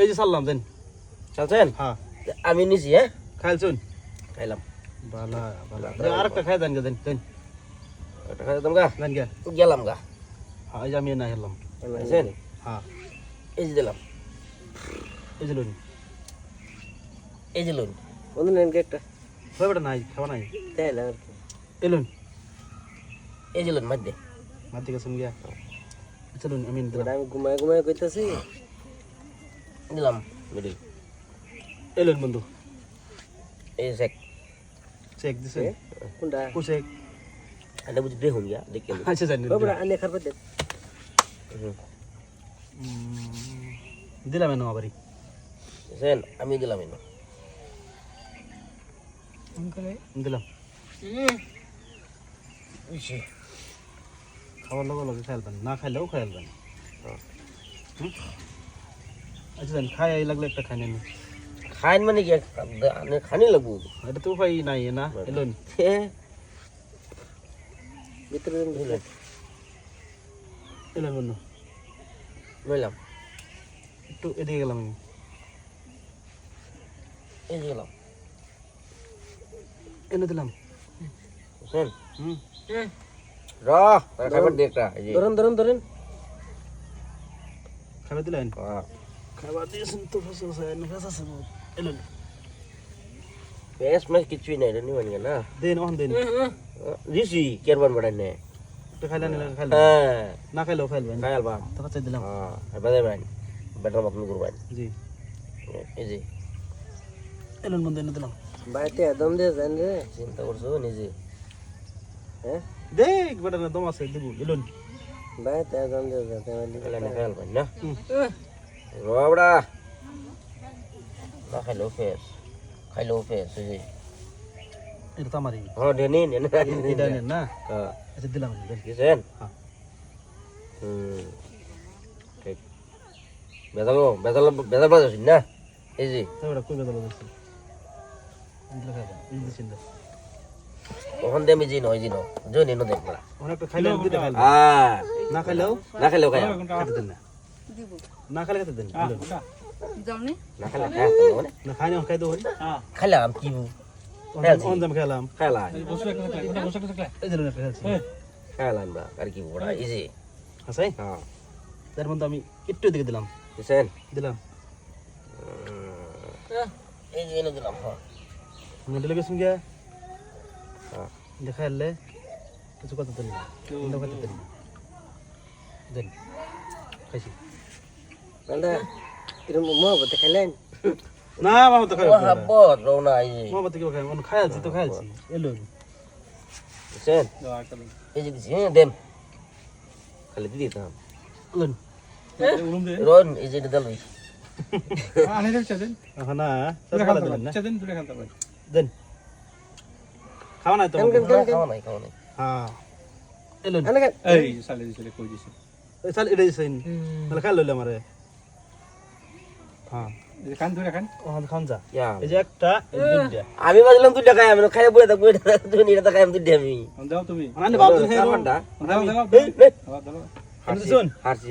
এই যে সারলাম দেন চলছেন? হ্যাঁ। আমি নিছি হ্যাঁ? খাইলছুন? খাইলাম। বালা বালা। আরেকটা খাই দেন গে দেন দেন। ওটা খাই দিতাম গা? দেন গে। গেলাম গা। হ্যাঁ এই যে আমি না হেলাম বুঝছেন হ্যাঁ। এই যে দিলাম। এই যে লোন এই যে লোন বন্ধু নেন একটা। বেটা নাই খাওয়া নাই। তাই না এলুন এই যে লোন দে। মার দিকে গিয়া। আচ্ছা লোন আমি আমি ঘুমায় ঘুমায় কইতাছি। দিলাম মিডিল এলুন বন্ধু। এই সেক চেক দিছে। কোনটা? কো চেক এটা বুঝি দেখুন গিয়া দেখে আচ্ছা জানি বাবরা আনে খারপে দে। দিলাম এনো আবারই বুঝছেন আমি দিলাম এনে। দিলাম। খাওয়ার লগে লগে খাইলবেন না খাইলেও খাইলবেন আচ্ছা জান খাই আই লাগলে একটা খাই নেন খাইন মানে কি? খানি লাগবো। এটা তো উপায় নাই না এলুন হে। ভিতরে দিলেন এলুন বন্ধু। লইলাম। একটু এদিকে গেলাম আমি। এই যে গেলাম। এনে দিলাম। বুঝছেন হুম। র খাবার দে একটা এই ধরুন ধরুন ধরুন। খাবার দিলেন হ্যাঁ। খাবার দিয়েছেন তো ফসল সাহেব ফেস আছে এলুন পেস মেস কিছুই নাই রে নিবানি না দেন ওখান দেন দিছি কেরবান বড়াই নে একটু খাইলে নিলে খাইলে হ্যাঁ না খাইলেও খাইলবেন খায়াল বান তো কাছে দিলাম হ্যাঁ এবার দেবেন বেটার মতন করবেন জি এই যে এলুন বন্ধু এনে দিলাম বাড়িতে একদম দিয়ে যান রে চিন্তা করছ নিজে হ্যাঁ দেখ বেটা না দম আছে দেবো এলুন বাড়িতে একদম দিয়ে যান তাহলে পাই না রবড়া না খাইলেও ফেস খাইলেও ফেস যে এটা তো আমারই হ্যাঁ ডেনি ডেনি এটা নেন না হ্যাঁ আচ্ছা দিলাম দেন কিসেন হ্যাঁ। হুম ঠিক বেদালো বেদালো বেদাল বাজাস না এই যে তো বেটা কই দিছেন না ওখান দিয়ে আমি জিনো ওই জিনো জয় নিনো দেখ বড়া অনেকটা খাইলে দিতে খাইলে হ্যাঁ না খাইলেও না খাইলেও খাই খেতে দেন না না খাইলে খেতে দেন। না খাইলে খাই না খাই না খাই দেবো খাইলাম কি অন দাম খাইলাম খাইলাম এই দিলেন একটা খাইছি খাইলাম বা আর কি বড়া এই আছে? হ্যাঁ। তার মধ্যে আমি একটু দিকে দিলাম। দিলাম। এই যে এনে দিলাম হ্যাঁ। আমি গেছেন গিয়া? হ্যাঁ। দেখা এলে কিছু কথা দেন খাইছি। খাইলেন না তো খাই মহব্বত রওনা এই যে মামা তো কেউ খাই মানে খাই আছি তো খাই আছি এলো কিসেন এই যে দিছি দেন খালি দিয়ে দিতাম এলুন রন এই যে এটা দিল এখন না সারা দিলেন না দেন খাওয়া নাই তো খাওয়া নাই খাওয়া নাই হ্যাঁ এলুন এই সালে দিছিলে কই দিছে এই চাল এটা দিছেন তাহলে খাই লইলে আমারে হ্যাঁ। দুইটা। আমি ভাবলাম তুই খাই আমি খাই বলে থাকব নিয়ে খাই আমি তুই আমি। দাও তুমি। মানে বাপ দিন হে কারবারটা দাও দাও এই, এই, দাও দাও। আমি শুন হারছি